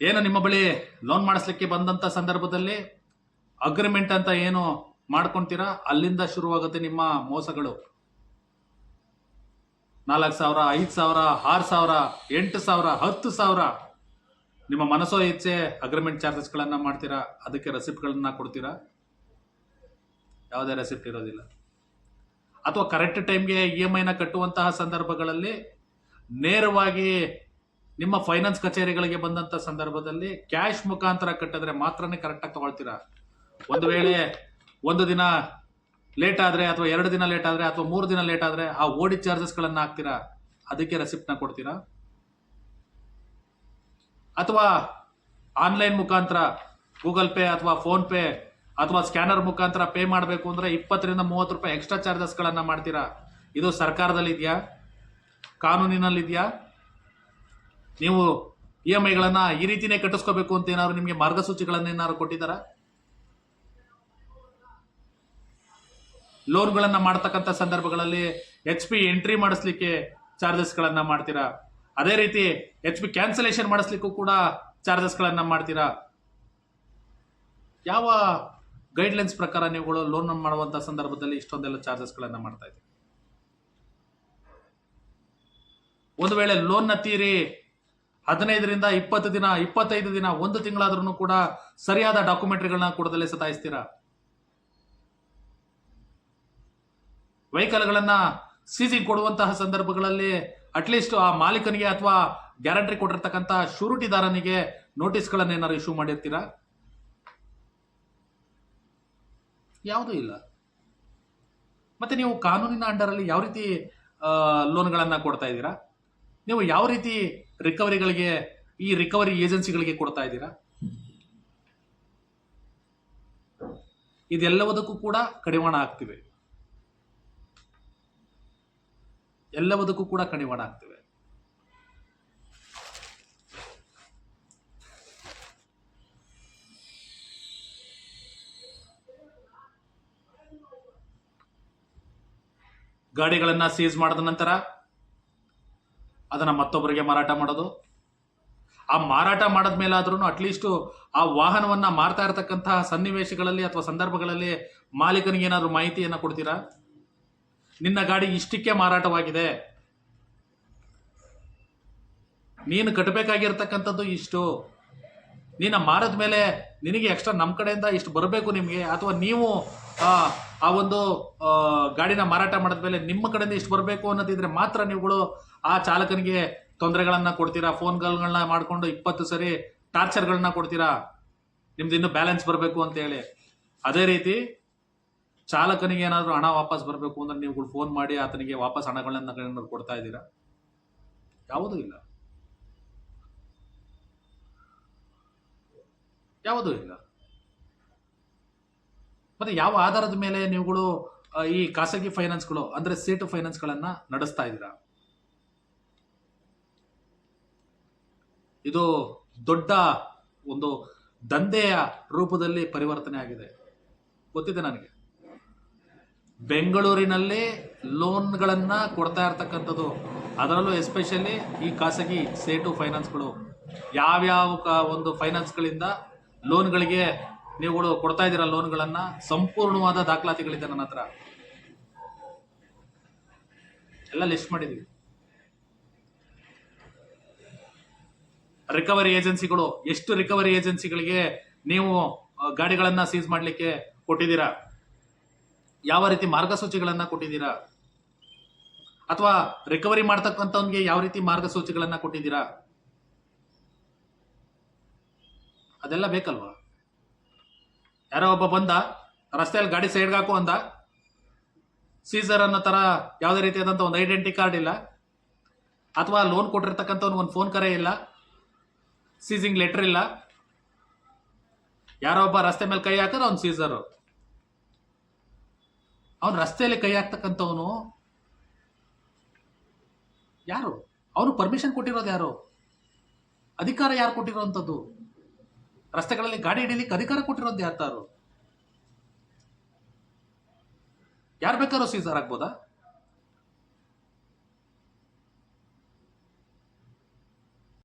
ಏನು ನಿಮ್ಮ ಬಳಿ ಲೋನ್ ಮಾಡಿಸ್ಲಿಕ್ಕೆ ಬಂದಂತ ಸಂದರ್ಭದಲ್ಲಿ ಅಗ್ರಿಮೆಂಟ್ ಅಂತ ಏನು ಮಾಡ್ಕೊಂತೀರಾ? ಅಲ್ಲಿಂದ ಶುರುವಾಗುತ್ತೆ ನಿಮ್ಮ ಮೋಸಗಳು. ನಾಲ್ಕು ಸಾವಿರ, ಐದು ಸಾವಿರ, ಆರು ಸಾವಿರ, ಎಂಟು ಸಾವಿರ, ಹತ್ತು ಸಾವಿರ ನಿಮ್ಮ ಮನಸ್ಸೋ ಇಚ್ಛೆ ಅಗ್ರಿಮೆಂಟ್ ಚಾರ್ಜಸ್ಗಳನ್ನು ಮಾಡ್ತೀರಾ? ಅದಕ್ಕೆ ರೆಸಿಪ್ಟ್ಗಳನ್ನು ಕೊಡ್ತೀರಾ? ಯಾವುದೇ ರೆಸಿಪ್ಟ್ ಇರೋದಿಲ್ಲ. ಅಥವಾ ಕರೆಕ್ಟ್ ಟೈಮ್ಗೆ ಇ ಎಂ ಐನ ಕಟ್ಟುವಂತಹ ಸಂದರ್ಭಗಳಲ್ಲಿ ನೇರವಾಗಿ ನಿಮ್ಮ ಫೈನಾನ್ಸ್ ಕಚೇರಿಗಳಿಗೆ ಬಂದಂತ ಸಂದರ್ಭದಲ್ಲಿ ಕ್ಯಾಶ್ ಮುಖಾಂತರ ಕಟ್ಟಿದ್ರೆ ಮಾತ್ರನೇ ಕರೆಕ್ಟಾಗಿ ತಗೊಳ್ತೀರಾ? ಒಂದು ವೇಳೆ ಒಂದು ದಿನ ಲೇಟ್ ಆದ್ರೆ ಅಥವಾ ಎರಡು ದಿನ ಲೇಟ್ ಆದ್ರೆ ಅಥವಾ ಮೂರು ದಿನ ಲೇಟ್ ಆದ್ರೆ ಆ ಓಡಿ ಚಾರ್ಜಸ್ಗಳನ್ನು ಹಾಕ್ತೀರಾ? ಅದಕ್ಕೆ ರೆಸಿಪ್ಟ್ನ ಕೊಡ್ತೀರಾ? ಅಥವಾ ಆನ್ಲೈನ್ ಮುಖಾಂತರ ಗೂಗಲ್ ಪೇ ಅಥವಾ ಫೋನ್ ಪೇ ಅಥವಾ ಸ್ಕ್ಯಾನರ್ ಮುಖಾಂತರ ಪೇ ಮಾಡಬೇಕು ಅಂದ್ರೆ ಇಪ್ಪತ್ತರಿಂದ ಮೂವತ್ತು ರೂಪಾಯಿ ಎಕ್ಸ್ಟ್ರಾ ಚಾರ್ಜಸ್ಗಳನ್ನು ಮಾಡ್ತೀರಾ? ಇದು ಸರ್ಕಾರದಲ್ಲಿ ಇದೆಯಾ ಕಾನೂನಿನಲ್ಲಿದೆಯಾ? ನೀವು ಇ ಎಂ ಐಗಳನ್ನ ಈ ರೀತಿನೇ ಕಟ್ಟಿಸ್ಕೋಬೇಕು ಅಂತ ಏನಾದ್ರು ನಿಮಗೆ ಮಾರ್ಗಸೂಚಿಗಳನ್ನ ಏನಾದ್ರು ಕೊಟ್ಟಿದ್ದಾರಾ? ಲೋನ್ಗಳನ್ನ ಮಾಡ್ತಕ್ಕಂಥ ಸಂದರ್ಭಗಳಲ್ಲಿ ಎಚ್ ಪಿ ಎಂಟ್ರಿ ಮಾಡಿಸ್ಲಿಕ್ಕೆ ಚಾರ್ಜಸ್ಗಳನ್ನ ಮಾಡ್ತೀರಾ? ಅದೇ ರೀತಿ ಎಚ್ ಪಿ ಕ್ಯಾನ್ಸಲೇಷನ್ ಮಾಡಿಸ್ಲಿಕ್ಕೂ ಕೂಡ ಚಾರ್ಜಸ್ಗಳನ್ನ ಮಾಡ್ತೀರಾ? ಯಾವ ಗೈಡ್ಲೈನ್ಸ್ ಪ್ರಕಾರ ನೀವುಗಳು ಲೋನ್ ಮಾಡುವಂತ ಸಂದರ್ಭದಲ್ಲಿ ಇಷ್ಟೊಂದೆಲ್ಲ ಚಾರ್ಜಸ್ಗಳನ್ನು ಮಾಡ್ತಾ ಇದ್ದೀವಿ ಒಂದು ವೇಳೆ ಲೋನ್ನ ತೀರಿ ಹದಿನೈದರಿಂದ ಇಪ್ಪತ್ತು ದಿನ, ಇಪ್ಪತ್ತೈದು ದಿನ, ಒಂದು ತಿಂಗಳಾದ್ರೂ ಕೂಡ ಸರಿಯಾದ ಡಾಕ್ಯುಮೆಂಟ್ರಿಗಳನ್ನ ಕೊಡದಲ್ಲೇ ಸತಾಯಿಸ್ತೀರಾ? ವೆಹಿಕಲ್ಗಳನ್ನ ಸಿಸಿ ಕೊಡುವಂತಹ ಸಂದರ್ಭಗಳಲ್ಲಿ ಅಟ್ಲೀಸ್ಟ್ ಆ ಮಾಲೀಕನಿಗೆ ಅಥವಾ ಗ್ಯಾರಂಟಿ ಕೊಟ್ಟಿರ್ತಕ್ಕಂಥ ಶೂರಿಟಿದಾರನಿಗೆ ನೋಟಿಸ್ಗಳನ್ನ ಏನಾದ್ರು ಇಶ್ಯೂ ಮಾಡಿರ್ತೀರಾ? ಯಾವುದೂ ಇಲ್ಲ. ಮತ್ತೆ ನೀವು ಕಾನೂನಿನ ಅಂಡರಲ್ಲಿ ಯಾವ ರೀತಿ ಲೋನ್ಗಳನ್ನ ಕೊಡ್ತಾ ಇದ್ದೀರಾ? ನೀವು ಯಾವ ರೀತಿ ರಿಕವರಿಗಳಿಗೆ, ಈ ರಿಕವರಿ ಏಜೆನ್ಸಿಗಳಿಗೆ ಕೊಡ್ತಾ ಇದ್ದೀರಾ? ಇದೆಲ್ಲವುದಕ್ಕೂ ಕೂಡ ಕಡಿವಾಣ ಆಗ್ತಿವೆ. ಎಲ್ಲವುದಕ್ಕೂ ಕೂಡ ಕಡಿವಾಣ ಆಗ್ತಿವೆ. ಗಾಡಿಗಳನ್ನ ಸೀಸ್ ಮಾಡಿದ ನಂತರ ಅದನ್ನ ಮತ್ತೊಬ್ಬರಿಗೆ ಮಾರಾಟ ಮಾಡೋದು? ಆ ಮಾರಾಟ ಮಾಡಿದ ಮೇಲಾದ್ರೂ ಅಟ್ಲೀಸ್ಟ್ ಆ ವಾಹನವನ್ನ ಮಾರ್ತಾ ಇರತಕ್ಕಂತಹ ಸನ್ನಿವೇಶಗಳಲ್ಲಿ ಅಥವಾ ಸಂದರ್ಭಗಳಲ್ಲಿ ಮಾಲೀಕನಿಗೆ ಏನಾದರೂ ಮಾಹಿತಿಯನ್ನ ಕೊಡ್ತೀರಾ? ನಿನ್ನ ಗಾಡಿ ಇಷ್ಟಕ್ಕೆ ಮಾರಾಟವಾಗಿದೆ. ನೀನು ಕಟ್ಟಬೇಕಾಗಿರ್ತಕ್ಕಂಥದ್ದು ಇಷ್ಟು. ನೀನು ಮಾರದ ಮೇಲೆ ನಿನಗೆ ಎಕ್ಸ್ಟ್ರಾ ನಮ್ಮ ಕಡೆಯಿಂದ ಇಷ್ಟು ಬರಬೇಕು ನಿಮಗೆ? ಅಥವಾ ನೀವು ಆ, ಒಂದು ಗಾಡಿನ ಮಾರಾಟ ಮಾಡಿದ ಮೇಲೆ ನಿಮ್ಮ ಕಡೆಯಿಂದ ಇಷ್ಟು ಬರಬೇಕು ಅನ್ನೋದಿದ್ರೆ ಮಾತ್ರ ನೀವುಗಳು ಆ ಚಾಲಕನಿಗೆ ತೊಂದರೆಗಳನ್ನು ಕೊಡ್ತೀರಾ? ಫೋನ್ಗಳನ್ನ ಮಾಡಿಕೊಂಡು ಇಪ್ಪತ್ತು ಸರಿ ಟಾರ್ಚರ್ಗಳನ್ನ ಕೊಡ್ತೀರಾ? ನಿಮ್ದು ಇನ್ನೂ ಬ್ಯಾಲೆನ್ಸ್ ಬರಬೇಕು ಅಂತ ಹೇಳಿ. ಅದೇ ರೀತಿ ಚಾಲಕನಿಗೆ ಏನಾದರೂ ಹಣ ವಾಪಸ್ ಬರಬೇಕು ಅಂದ್ರೆ ನೀವು ಫೋನ್ ಮಾಡಿ ಆತನಿಗೆ ವಾಪಸ್ ಹಣಗಳನ್ನ ಕೊಡ್ತಾ ಇದ್ದೀರಾ? ಯಾವುದೂ ಇಲ್ಲ. ಯಾವುದೂ ಇಲ್ಲ ಮತ್ತೆ ಯಾವ ಆಧಾರದ ಮೇಲೆ ನೀವುಗಳು ಈ ಖಾಸಗಿ ಫೈನಾನ್ಸ್ಗಳು, ಅಂದ್ರೆ ಸೇಟು ಫೈನಾನ್ಸ್ಗಳನ್ನ ನಡೆಸ್ತಾ ಇದ್ದೀರಾ? ಇದು ದೊಡ್ಡ ಒಂದು ದಂಧೆಯ ರೂಪದಲ್ಲಿ ಪರಿವರ್ತನೆ ಆಗಿದೆ. ಗೊತ್ತಿದೆ ನನಗೆ? ಬೆಂಗಳೂರಿನಲ್ಲಿ ಲೋನ್ಗಳನ್ನ ಕೊಡ್ತಾ ಇರ್ತಕ್ಕಂಥದ್ದು, ಅದರಲ್ಲೂ ಎಸ್ಪೆಷಲಿ ಈ ಖಾಸಗಿ ಸೇಟು ಫೈನಾನ್ಸ್ಗಳು. ಯಾವ್ಯಾವ ಒಂದು ಫೈನಾನ್ಸ್ಗಳಿಂದ ಲೋನ್ಗಳಿಗೆ ನೀವುಗಳು ಕೊಡ್ತಾ ಇದ್ದೀರಾ ಲೋನ್ಗಳನ್ನು? ಸಂಪೂರ್ಣವಾದ ದಾಖಲಾತಿಗಳಿದೆ ನನ್ನ ಹತ್ರ. ಎಲ್ಲ ಲಿಸ್ಟ್ ಮಾಡಿದೀವಿ. ರಿಕವರಿ ಏಜೆನ್ಸಿಗಳು, ಎಷ್ಟು ರಿಕವರಿ ಏಜೆನ್ಸಿಗಳಿಗೆ ನೀವು ಗಾಡಿಗಳನ್ನ ಸೀಸ್ ಮಾಡಲಿಕ್ಕೆ ಕೊಟ್ಟಿದ್ದೀರಾ? ಯಾವ ರೀತಿ ಮಾರ್ಗಸೂಚಿಗಳನ್ನು ಕೊಟ್ಟಿದ್ದೀರಾ? ಅಥವಾ ರಿಕವರಿ ಮಾಡ್ತಕ್ಕಂಥವ್ನಿಗೆ ಯಾವ ರೀತಿ ಮಾರ್ಗಸೂಚಿಗಳನ್ನು ಕೊಟ್ಟಿದ್ದೀರಾ? ಅದೆಲ್ಲ ಬೇಕಲ್ವಾ? ಯಾರೋ ಒಬ್ಬ ಬಂದ, ರಸ್ತೆಯಲ್ಲಿ ಗಾಡಿ ಸೈಡ್ಗೆ ಹಾಕು ಅಂದ. ಸೀಸರ್ ಅನ್ನೋ ಥರ ಯಾವುದೇ ರೀತಿಯಾದಂಥ ಒಂದು ಐಡೆಂಟಿ ಕಾರ್ಡ್ ಇಲ್ಲ. ಅಥವಾ ಲೋನ್ ಕೊಟ್ಟಿರ್ತಕ್ಕಂಥವ್ನು ಒಂದು ಫೋನ್ ಕರೆ ಇಲ್ಲ. ಸೀಸಿಂಗ್ ಲೆಟರ್ ಇಲ್ಲ. ಯಾರೋ ಒಬ್ಬ ರಸ್ತೆ ಮೇಲೆ ಕೈ ಹಾಕಿದ್ರೆ ಅವ್ನು ಸೀಸರು ಅವನು ರಸ್ತೆಯಲ್ಲಿ ಕೈ ಹಾಕ್ತಕ್ಕಂಥವನು ಯಾರು? ಅವನು ಪರ್ಮಿಷನ್ ಕೊಟ್ಟಿರೋದು ಯಾರು? ಅಧಿಕಾರ ಯಾರು ಕೊಟ್ಟಿರೋಂಥದ್ದು? ರಸ್ತೆಗಳಲ್ಲಿ ಗಾಡಿ ಹಿಡಿಲಿಕ್ಕೆ ಅಧಿಕಾರ ಕೊಟ್ಟಿರೋದು ಯಾರು ಯಾರು ಬೇಕಾದ್ರೂ ಸೀಸರ್ ಆಗ್ಬೋದಾ?